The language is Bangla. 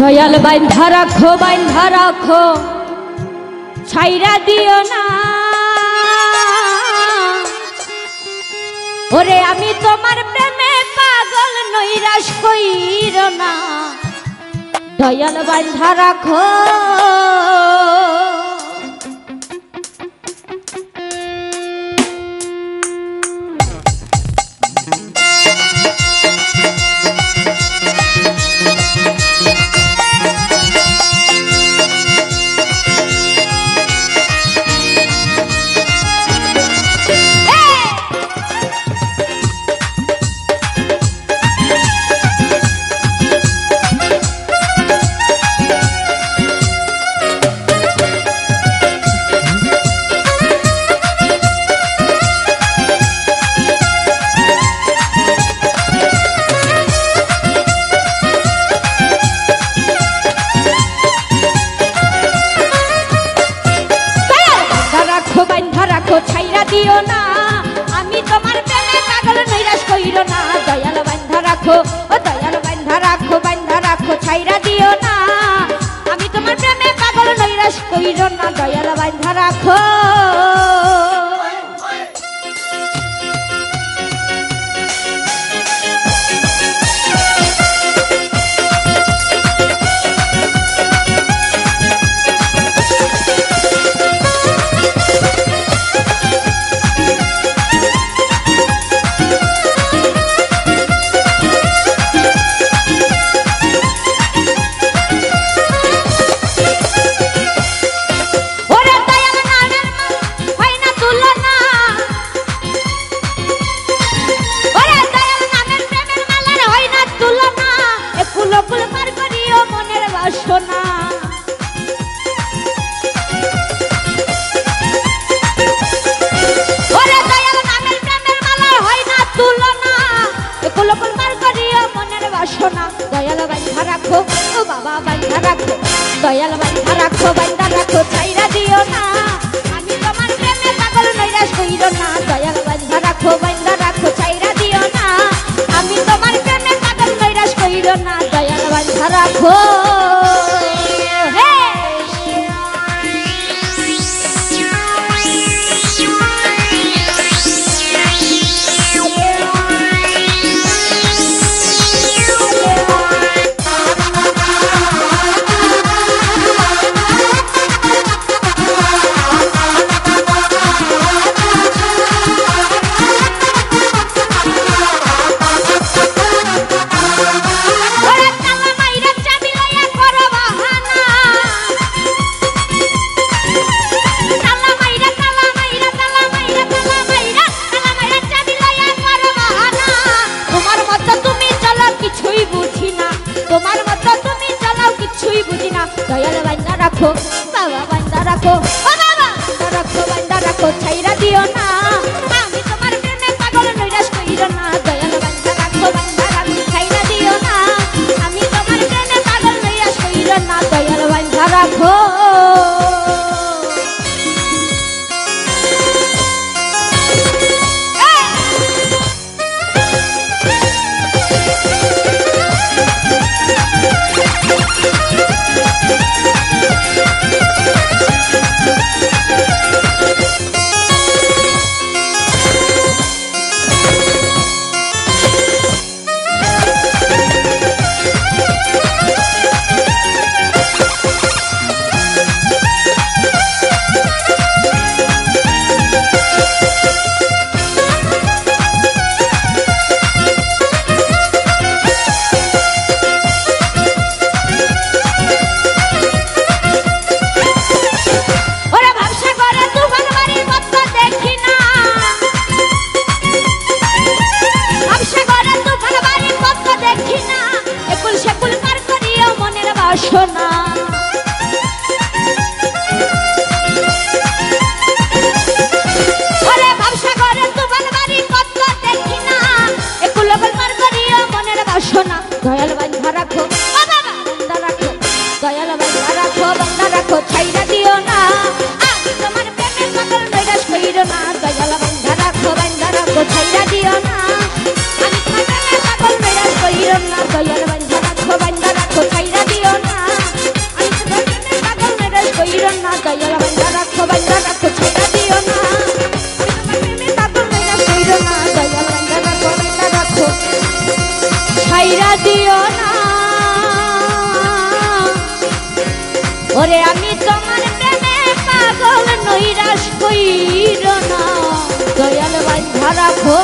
দয়াল বাইন্ধা রাখো বাইন্ধা রাখো। ছাইরা দিও না। ওরে, আমি তোমার প্রেমে পাগল, নৈরাশ কইর না। দয়াল বাইন্ধা রাখো। না দয়াল বান্ধা রাখো, ও বাবা বান্ধা রাখো, দয়াল বান্ধা রাখো বান্ধা রাখো, ছাইরা দিও না। আমি তোমার প্রেমে পাগল নৈরাশ কইরো না। দয়াল বান্ধা রাখো বান্ধা রাখো, ছাইরা দিও না। আমি তোমার প্রেমে পাগল নৈরাশ কইরো না। দয়াল বান্ধা রাখো। কিছুই বুঝি না, দয়াল বান্দা রাখো, বাবা বান্দা রাখো, ও বাবা! রাখো, বান্দা রাখো, ছাইরা potato, ওরে আমি তোমার প্রেমে পাগল নৈরাশ কইর না। দয়াল বান্ধা রাখো